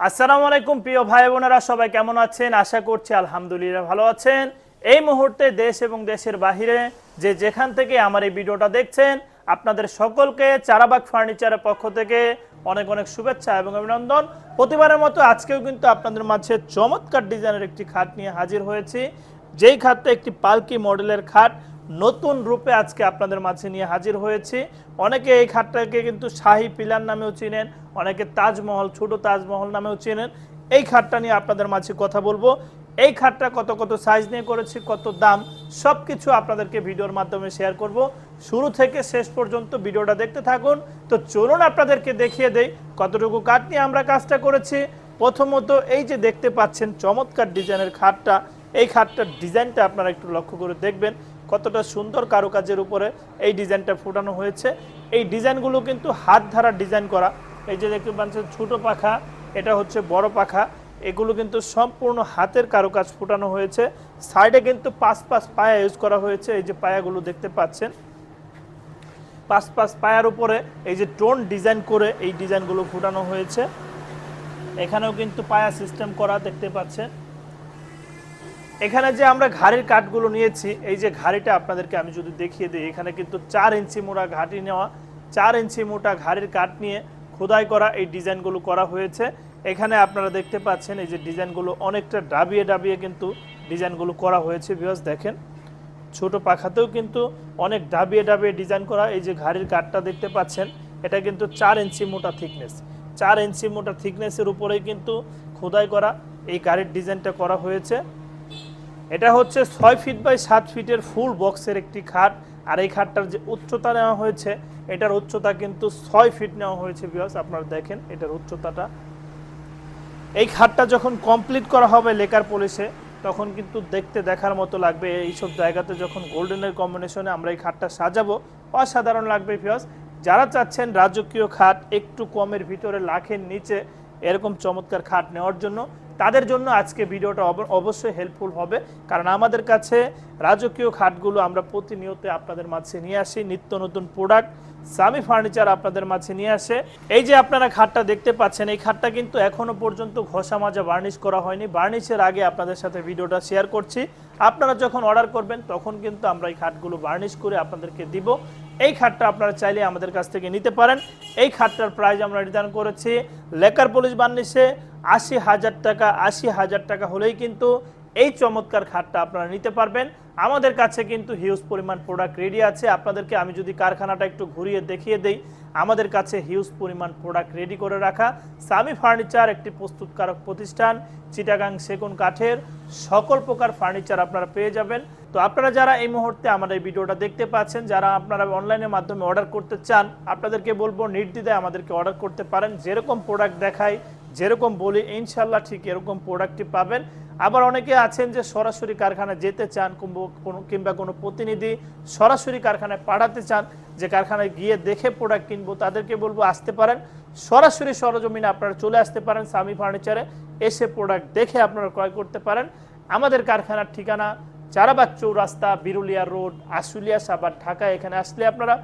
আসসালামু আলাইকুম, প্রিয় ভাই বোনেরা, সবাই কেমন আছেন? আশা করছি আলহামদুলিল্লাহ ভালো আছেন। এই মুহূর্তে দেশ এবং দেশের বাহিরে যে যেখান থেকে আমার এই ভিডিওটা দেখছেন, আপনাদের সকলকে চারাবাগ ফার্নিচারের পক্ষ থেকে অনেক অনেক শুভেচ্ছা এবং অভিনন্দন। প্রতিবারের মতো আজকেও কিন্তু আপনাদের মাঝে চমৎকার ডিজাইনের একটি খাট নিয়ে হাজির হয়েছি। যেই খাটটা একটি পালকি মডেলের খাট নতুন রূপে আজকে আপনাদের মাঝে নিয়ে হাজির হয়েছি। অনেকে এই খাটটাকে কিন্তু শাহী পিলার নামেও চিনেন, অনেকে তাজমহল, ছোট তাজমহল নামেও চেনেন। এই খাটটা নিয়ে আপনাদের মাঝে কথা বলব। এই খাটটা কত কত সাইজ নিয়ে করেছি, কত দাম সব কিছু আপনাদেরকে ভিডিওর মাধ্যমে শেয়ার করব। শুরু থেকে শেষ পর্যন্ত ভিডিওটা দেখতে থাকুন। তো চলুন আপনাদেরকে দেখিয়ে দেই কতটুকু কাঠ নিয়ে আমরা কাজটা করেছি। প্রথমত এই যে দেখতে পাচ্ছেন চমৎকার ডিজাইনের খাটটা, এই খাটটার ডিজাইনটা আপনারা একটু লক্ষ্য করে দেখবেন। কতটা সুন্দর কারুকাজের উপরে এই ডিজাইনটা ফুটানো হয়েছে। এই ডিজাইনগুলো কিন্তু হাত ধারা ডিজাইন করা। এই যে দেখতে পাচ্ছেন, ছোট পাখা, এটা হচ্ছে বড় পাখা। এগুলো কিন্তু সম্পূর্ণ হাতের কারুকাজ ফুটানো হয়েছে। সাইডে কিন্তু পাঁচ পাঁচ পায়া ইউজ করা হয়েছে। এই যে পায়াগুলো দেখতে পাচ্ছেন। পাঁচ পাঁচ পায়ার উপরে এই যে টোন ডিজাইন করে এই ডিজাইনগুলো ফুটানো হয়েছে। এখানেও কিন্তু পায়া সিস্টেম করা দেখতে পাচ্ছেন। এখানে যে আমরা ঘাড়ির কাঠগুলো নিয়েছি, এই যে ঘাড়িটা আপনাদেরকে আমি যদি দেখিয়ে দিই, এখানে কিন্তু চার ইঞ্চি মোটা ঘাটি নেওয়া, চার ইঞ্চি মোটা ঘাড়ির কাঠ নিয়ে খোদাই করা এই ডিজাইনগুলো করা হয়েছে। এখানে আপনারা দেখতে পাচ্ছেন এই যে ডিজাইনগুলো অনেকটা ডাবিয়ে ডাবিয়ে কিন্তু ডিজাইনগুলো করা হয়েছে বিকজ দেখেন। ছোট পাখাতেও কিন্তু অনেক ডাবিয়ে ডাবিয়ে ডিজাইন করা এই যে ঘাড়ির কাঠটা দেখতে পাচ্ছেন, এটা কিন্তু চার ইঞ্চি মোটা থিকনেস চার ইঞ্চি মোটা থিকনেসের উপরেই কিন্তু খোদাই করা এই গাড়ির ডিজাইনটা করা হয়েছে। এটা হচ্ছে ছয় ফিট বাই সাত ফিটের ফুল বক্সের একটি খাট। আর এই খাটটার যে উচ্চতা নেওয়া হয়েছে, এটার উচ্চতা কিন্তু ছয় ফিট নেওয়া হয়েছে বিকজ আপনারা দেখেন এটার উচ্চতাটা। এই খাটটা যখন কমপ্লিট করা হবে লেকার পলিশে তখন কিন্তু দেখতে দেখার মতো লাগবে। এইসব জায়গাতে যখন গোল্ডেনের কম্বিনেশনে আমরা এই খাটটা সাজাবো, অসাধারণ লাগবে ফিয়াস যারা চাচ্ছেন রাজকীয় খাট একটু কমের ভিতরে, লাখের নিচে, এরকম চমৎকার খাট নেওয়ার জন্য তাদের জন্য আজকে ভিডিওটা অব- অবশ্যই হেল্পফুল হবে। কারণ আমাদের কাছে রাজকীয় খাটগুলো আমরা প্রতিনিয়ত আপনাদের মাঝে নিয়ে আসি। নিত্য নতুন প্রোডাক্ট সামি ফার্নিচার আপনাদের মাঝে নিয়ে আসে। এই যে আপনারা খাটটা দেখতে পাচ্ছেন, এই খাটটা কিন্তু এখনও পর্যন্ত ঘষা মাজা বার্নিশ করা হয়নি। বার্নিশের আগে আপনাদের সাথে ভিডিওটা শেয়ার করছি। আপনারা যখন অর্ডার করবেন, তখন কিন্তু আমরা এই খাটগুলো বার্নিশ করে আপনাদেরকে দিব। এই খাটটা আপনারা চাইলে আমাদের কাছ থেকে নিতে পারেন। এই খাটটার প্রাইস আমরা রিটার্ন করেছি। লেকার পুলিশ বার্নিশে আশি হাজার টাকা, আশি হাজার টাকা হলেই কিন্তু এই চমৎকার খাটটা আপনারা নিতে পারবেন। আমাদের কাছে কিন্তু হিউজ পরিমাণ প্রোডাক্ট রেডি আছে। আপনাদেরকে আমি যদি কারখানাটা একটু ঘুরিয়ে দেখিয়ে দেই, আমাদের কাছে হিউজ পরিমাণ প্রোডাক্ট রেডি করে রাখা। সামি ফার্নিচার একটি প্রস্তুতকারক প্রতিষ্ঠান, চিটাগাং সেগুন কাঠের সকল প্রকার ফার্নিচার আপনারা পেয়ে যাবেন। তো আপনারা যারা এই মুহূর্তে এই ভিডিওটা দেখতে পাচ্ছেন, যারা আপনারা অনলাইনের মাধ্যমে অর্ডার করতে চান, আপনাদেরকে বলব নির্দ্বিধায় আমাদেরকে অর্ডার করতে পারেন। যেরকম প্রোডাক্ট দেখাই যেরকম বলি ইনশাল্লাহ ঠিক এরকম প্রোডাক্টটি পাবেন। আবার অনেকে আছেন যে সরাসরি কারখানায় যেতে চান কোনো কিংবা কোনো প্রতিনিধি সরাসরি কারখানায় পাঠাতে চান, যে কারখানায় গিয়ে দেখে প্রোডাক্ট কিনবো, তাদেরকে বলব, আসতে পারেন। সরাসরি সরজমিনে আপনারা চলে আসতে পারেন সামি ফার্নিচারে এসে প্রোডাক্ট দেখে আপনারা ক্রয় করতে পারেন। আমাদের কারখানার ঠিকানা চারাবাগ চৌরাস্তা বিরুলিয়া রোড, আশুলিয়া সাবার ঢাকা। এখানে আসলে আপনারা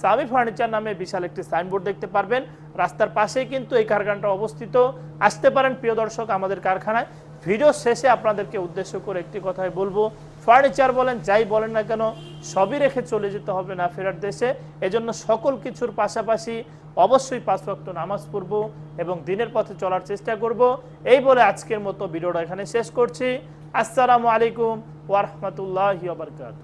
সামি ফার্নিচার নামে বিশাল একটি সাইনবোর্ড দেখতে পারবেন। রাস্তার পাশেই কিন্তু এই কারখানাটা অবস্থিত। আসতে পারেন প্রিয় দর্শক আমাদের কারখানায়। ভিডিও শেষে আপনাদেরকে উদ্দেশ্য করে একটি কথাই বলব। ফার্নিচার বলেন, যাই বলেন না কেন, সবই রেখে চলে যেতে হবে না ফেরার দেশে। এজন্য সকল কিছুর পাশাপাশি অবশ্যই পাঁচ নামাজ পড়ব এবং দিনের পথে চলার চেষ্টা করব। এই বলে আজকের মতো ভিডিওটা এখানে শেষ করছি। আসসালামু আলাইকুম। ওয়ারহমতুল্লাহ বারকাত